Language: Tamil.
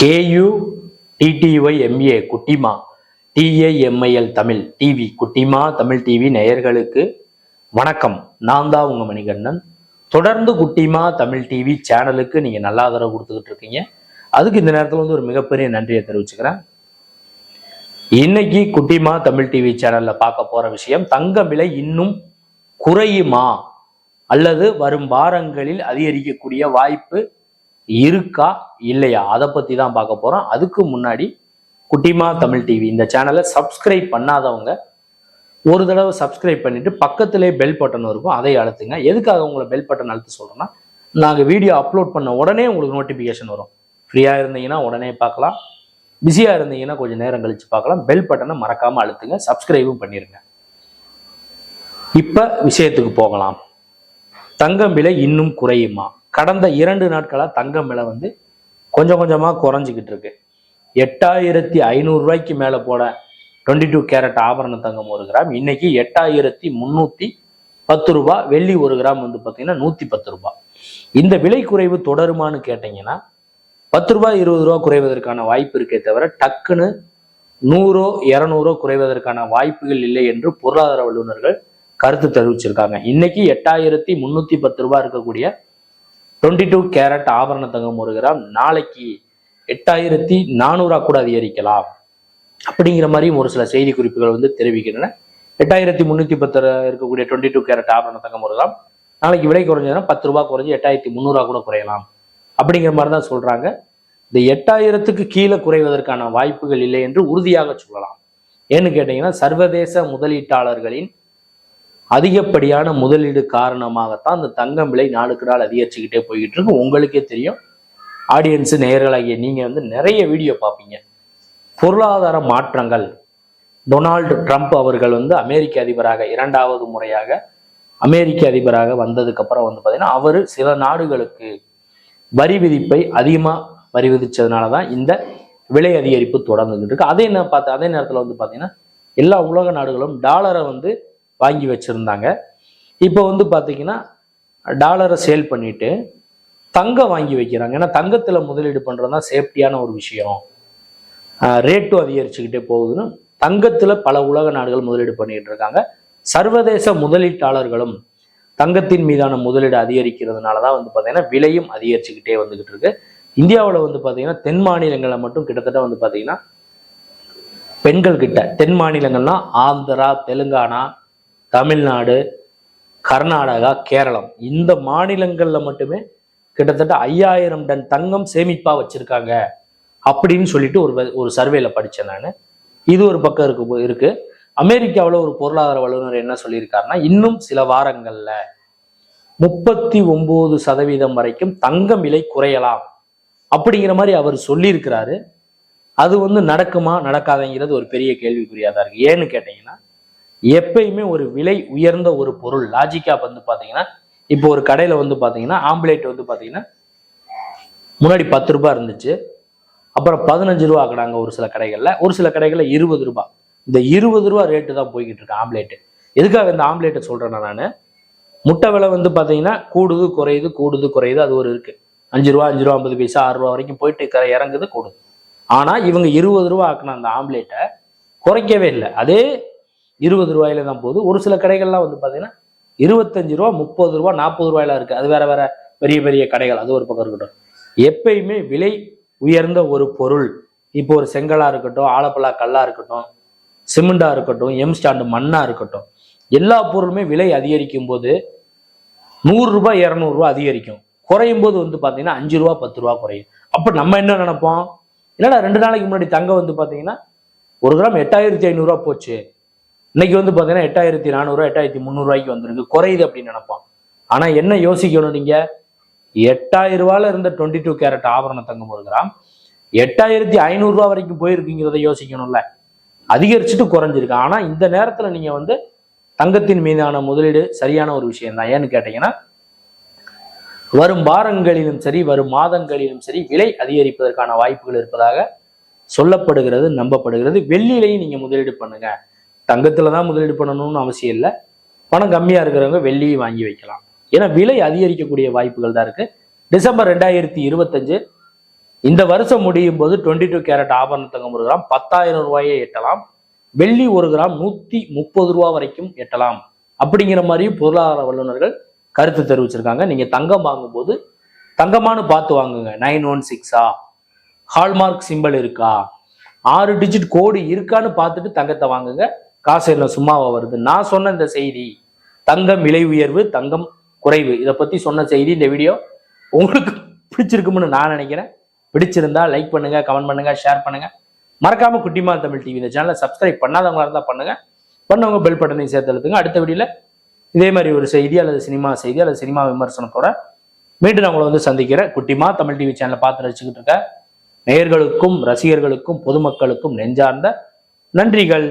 கேயு டிடிஒய் எம்ஏ குட்டிமா. டிஏஎம்ஐஎல் தமிழ். டிவி குட்டிமா தமிழ் டிவி நேயர்களுக்கு வணக்கம். நான் தான் உங்க மணிகண்டன். தொடர்ந்து குட்டிமா தமிழ் டிவி சேனலுக்கு நீங்க நல்ல ஆதரவு கொடுத்துக்கிட்டு இருக்கீங்க. அதுக்கு இந்த நேரத்தில் வந்து ஒரு மிகப்பெரிய நன்றியை தெரிவிச்சுக்கிறேன். இன்னைக்கு குட்டிமா தமிழ் டிவி சேனல்ல பார்க்க போற விஷயம் தங்க விலை இன்னும் குறையுமா? அல்லது வரும் வாரங்களில் அதிகரிக்கக்கூடிய வாய்ப்பு இருக்கா இல்லையா? அதை பத்தி தான் பார்க்க போறோம். அதுக்கு முன்னாடி குட்டிமா தமிழ் டிவி இந்த சேனலை சப்ஸ்கிரைப் பண்ணாதவங்க ஒரு தடவை சப்ஸ்கிரைப் பண்ணிட்டு பக்கத்திலே பெல் பட்டன் இருக்கும். அதை அழுத்துங்க. எதுக்காக உங்களை பெல் பட்டன் அழுத்த சொல்றேன்னா நாங்கள் வீடியோ அப்லோட் பண்ண உடனே உங்களுக்கு நோட்டிஃபிகேஷன் வரும். ஃப்ரீயாக இருந்தீங்கன்னா உடனே பார்க்கலாம். பிஸியாக இருந்தீங்கன்னா கொஞ்சம் நேரம் கழிச்சு பார்க்கலாம். பெல் பட்டனை மறக்காம அழுத்துங்க. சப்ஸ்கிரைபும் பண்ணிருங்க. இப்ப விஷயத்துக்கு போகலாம். தங்கம் விலை இன்னும் குறையுமா? கடந்த இரண்டு நாட்களாக தங்கம் விலை வந்து கொஞ்சம் கொஞ்சமாக குறைஞ்சிக்கிட்டு இருக்கு. எட்டாயிரத்தி ஐநூறு ரூபாய்க்கு மேல போட டுவெண்ட்டி டூ கேரட் ஆபரண தங்கம் ஒரு கிராம். இன்னைக்கு எட்டாயிரத்தி முந்நூற்றி பத்து ரூபாய் வெள்ளி ஒரு கிராம் வந்து பார்த்தீங்கன்னா நூற்றி பத்து ரூபாய் இந்த விலை குறைவு தொடருமான்னு கேட்டீங்கன்னா பத்து ரூபாய் இருபது ரூபா குறைவதற்கான வாய்ப்பு இருக்கே தவிர டக்குன்னு நூறோ இரநூறோ குறைவதற்கான வாய்ப்புகள் இல்லை என்று பொருளாதார வல்லுநர்கள் கருத்து தெரிவிச்சிருக்காங்க. இன்னைக்கு எட்டாயிரத்தி முன்னூத்தி பத்து ரூபாய் இருக்கக்கூடிய டுவெண்ட்டி டூ கேரட் ஆபரண தங்கம் ஒரு கிராம். நாளைக்கு எட்டாயிரத்தி நானூறா கூட அதிகரிக்கலாம். அப்படிங்கிற மாதிரியும் ஒரு சில செய்தி குறிப்புகள் வந்து தெரிவிக்கின்றன. எட்டாயிரத்தி முன்னூத்தி பத்து இருக்கக்கூடிய டுவெண்ட்டி டூ கேரட் ஆபரண தங்கம் ஒரு கிராம். நாளைக்கு விலை குறைஞ்சதுன்னா பத்து ரூபாய் குறைஞ்சு எட்டாயிரத்தி முந்நூறுவா கூட குறையலாம். அப்படிங்கிற மாதிரி தான் சொல்றாங்க. இந்த எட்டாயிரத்துக்கு கீழே குறைவதற்கான வாய்ப்புகள் இல்லை என்று உறுதியாக சொல்லலாம். ஏன்னு கேட்டீங்கன்னா சர்வதேச முதலீட்டாளர்களின் அதிகப்படியான முதலீடு காரணமாகத்தான் அந்த தங்கம் விலை நாளுக்கு நாள் அதிகரிச்சுக்கிட்டே போய்கிட்டு இருக்கு உங்களுக்கே தெரியும். ஆடியன்ஸு நேயர்களாகிய நீங்கள் வந்து நிறைய வீடியோ பார்ப்பீங்க. பொருளாதார மாற்றங்கள். டொனால்டு ட்ரம்ப் அவர்கள் வந்து அமெரிக்க அதிபராக இரண்டாவது முறையாக அமெரிக்க அதிபராக வந்ததுக்கு அப்புறம் வந்து பார்த்தீங்கன்னா அவர் சில நாடுகளுக்கு வரி விதிப்பை அதிகமாக வரி விதித்ததுனால தான் இந்த விலை அதிகரிப்பு தொடர்ந்துகிட்டு இருக்கு அதே என்ன பார்த்து அதே நேரத்தில் வந்து பார்த்தீங்கன்னா எல்லா உலக நாடுகளும் டாலரை வந்து வாங்கி வச்சுருந்தாங்க. இப்போ வந்து பார்த்தீங்கன்னா டாலரை சேல் பண்ணிவிட்டு தங்கம் வாங்கி வைக்கிறாங்க. ஏன்னா தங்கத்தில் முதலீடு பண்ணுறது தான் சேஃப்டியான ஒரு விஷயம். ரேட்டும் அதிகரிச்சுக்கிட்டே போகுதுன்னு தங்கத்தில் பல உலக நாடுகள் முதலீடு பண்ணிகிட்டு இருக்காங்க. சர்வதேச முதலீட்டாளர்களும் தங்கத்தின் மீதான முதலீடு அதிகரிக்கிறதுனால தான் வந்து பார்த்தீங்கன்னா விலையும் அதிகரிச்சுக்கிட்டே வந்துக்கிட்டு இருக்கு. இந்தியாவில் வந்து பார்த்தீங்கன்னா தென் மாநிலங்களில் மட்டும் கிட்டத்தட்ட வந்து பார்த்தீங்கன்னா பெண்கள் கிட்ட தென் மாநிலங்கள்னா ஆந்திரா தெலுங்கானா தமிழ்நாடு கர்நாடகா கேரளம். இந்த மாநிலங்களில் மட்டுமே கிட்டத்தட்ட ஐயாயிரம் டன் தங்கம் சேமிப்பாக வச்சுருக்காங்க அப்படின்னு சொல்லிட்டு ஒரு ஒரு சர்வேல படித்தேன் நான். இது ஒரு பக்கம் இருக்கு இருக்கு. அமெரிக்காவில் ஒரு பொருளாதார வல்லுநர் என்ன சொல்லியிருக்காருன்னா இன்னும் சில வாரங்களில் முப்பத்தி ஒன்பது சதவீதம் வரைக்கும் தங்கம் விலை குறையலாம் அப்படிங்கிற மாதிரி அவர் சொல்லியிருக்கிறாரு. அது வந்து நடக்குமா நடக்காதங்கிறது ஒரு பெரிய கேள்விக்குறியாக தான் இருக்கு. ஏன்னு கேட்டீங்கன்னா எப்பயுமே ஒரு விலை உயர்ந்த ஒரு பொருள் லாஜிக்கா வந்து பாத்தீங்கன்னா இப்போ ஒரு கடையில வந்து பாத்தீங்கன்னா ஆம்லேட் வந்து பாத்தீங்கன்னா முன்னாடி பத்து ரூபாய் இருந்துச்சு. அப்புறம் பதினஞ்சு ரூபா ஆக்குனாங்க ஒரு சில கடைகள்ல. ஒரு சில கடைகள்ல இருபது ரூபா இந்த இருபது ரூபா ரேட்டு தான் போய்கிட்டு இருக்கு ஆம்லேட்டு எதுக்காக இந்த ஆம்லேட்டை சொல்றேன்னா நான் முட்டை விலை வந்து பாத்தீங்கன்னா கூடுது குறையுது கூடுது குறையுது அது ஒரு இருக்கு. அஞ்சு ரூபா அஞ்சு ரூபா ஐம்பது பைசா ஆறு ரூபா வரைக்கும் போயிட்டு கரை இறங்குது கூடுது. ஆனா இவங்க இருபது ரூபா ஆக்குன அந்த ஆம்லேட்டை குறைக்கவே இல்லை. அதே இருபது ரூபாயில தான் போகுது. ஒரு சில கடைகள்லாம் வந்து பார்த்தீங்கன்னா இருபத்தஞ்சு ரூபா முப்பது ரூபா நாற்பது ரூபாயில இருக்கு. அது வேற வேற பெரிய பெரிய கடைகள். அது ஒரு பக்கம் இருக்கட்டும். எப்பயுமே விலை உயர்ந்த ஒரு பொருள். இப்போ ஒரு செங்கலா இருக்கட்டும் ஆலப்பழா கல்லா இருக்கட்டும் சிமெண்டா இருக்கட்டும் எம் ஸ்டாண்டு மண்ணா இருக்கட்டும் எல்லா பொருளுமே விலை அதிகரிக்கும் போது நூறு ரூபாய் அதிகரிக்கும். குறையும் போது வந்து பார்த்தீங்கன்னா அஞ்சு ரூபா பத்து ரூபா குறையும். அப்போ நம்ம என்ன நினைப்போம்? என்னடா ரெண்டு நாளைக்கு முன்னாடி தங்கம் வந்து பார்த்தீங்கன்னா ஒரு கிராம் எட்டாயிரத்தி ஐநூறுரூவா போச்சு. இன்னைக்கு வந்து பாத்தீங்கன்னா எட்டாயிரத்தி நானூறுரூவா எட்டாயிரத்தி முந்நூறுரூவாய்க்கு வந்திருக்கு. குறையுது அப்படின்னு நினைப்போம் ஆனா என்ன யோசிக்கணும் நீங்க? எட்டாயிரம் ரூபாயில இருந்த டுவெண்ட்டி டூ கேரட் ஆபரண தங்கம் ஒரு கிராம். எட்டாயிரத்தி ஐநூறுரூவா வரைக்கும் போயிருக்குங்கிறத யோசிக்கணும்ல. அதிகரிச்சுட்டு குறைஞ்சிருக்கு. ஆனா இந்த நேரத்துல நீங்க வந்து தங்கத்தின் மீதான முதலீடு சரியான ஒரு விஷயம் தான் ஏன்னு கேட்டீங்கன்னா வரும் வாரங்களிலும் சரி வரும் மாதங்களிலும் சரி விலை அதிகரிப்பதற்கான வாய்ப்புகள் இருப்பதாக சொல்லப்படுகிறது நம்பப்படுகிறது. வெள்ளியிலையும் நீங்க முதலீடு பண்ணுங்க. தங்கத்தில் தான் முதலீடு பண்ணணும்னு அவசியம் இல்லை. பணம் கம்மியாக இருக்கிறவங்க வெள்ளியை வாங்கி வைக்கலாம். ஏன்னா விலை அதிகரிக்கக்கூடிய வாய்ப்புகள் தான் இருக்குது டிசம்பர் ரெண்டாயிரத்தி இருபத்தஞ்சு இந்த வருஷம் முடியும் போது டுவெண்ட்டி டூ கேரட் ஆபரண தங்கம் ஒரு கிராம் பத்தாயிரம் ரூபாயை எட்டலாம். வெள்ளி ஒரு கிராம் நூற்றி முப்பது ரூபா வரைக்கும் எட்டலாம். அப்படிங்கிற மாதிரியும் பொருளாதார வல்லுநர்கள் கருத்து தெரிவிச்சிருக்காங்க. நீங்கள் தங்கம் வாங்கும்போது தங்கமானு பார்த்து வாங்குங்க. நைன் ஒன் சிக்ஸா ஹால்மார்க் சிம்பிள் இருக்கா? ஆறு டிஜிட் கோடு இருக்கான்னு பார்த்துட்டு தங்கத்தை வாங்குங்க. காசு என்ன சும்மாவா வருது? நான் சொன்ன இந்த செய்தி தங்கம் விலை உயர்வு தங்கம் குறைவு இதை பத்தி சொன்ன செய்தி இந்த வீடியோ உங்களுக்கு பிடிச்சிருக்கும்னு நான் நினைக்கிறேன். பிடிச்சிருந்தா லைக் பண்ணுங்க கமெண்ட் பண்ணுங்க ஷேர் பண்ணுங்க. மறக்காம குட்டிமா தமிழ் டிவி இந்த சேனலை சப்ஸ்கிரைப் பண்ணாதவங்களா இருந்தா பண்ணுங்க. பண்ணவங்க பெல் பட்டனையும் சேர்த்து அழுத்துங்க. அடுத்த வீடியோல இதே மாதிரி ஒரு செய்தி அல்லது சினிமா செய்தி அல்லது சினிமா விமர்சனத்தோட மீண்டும் நான் உங்களை வந்து சந்திக்கிறேன். குட்டிமா தமிழ் டிவி சேனலை பார்த்து ரசிச்சுக்கிட்டு இருக்க நேயர்களுக்கும் ரசிகர்களுக்கும் பொதுமக்களுக்கும் நெஞ்சார்ந்த நன்றிகள்.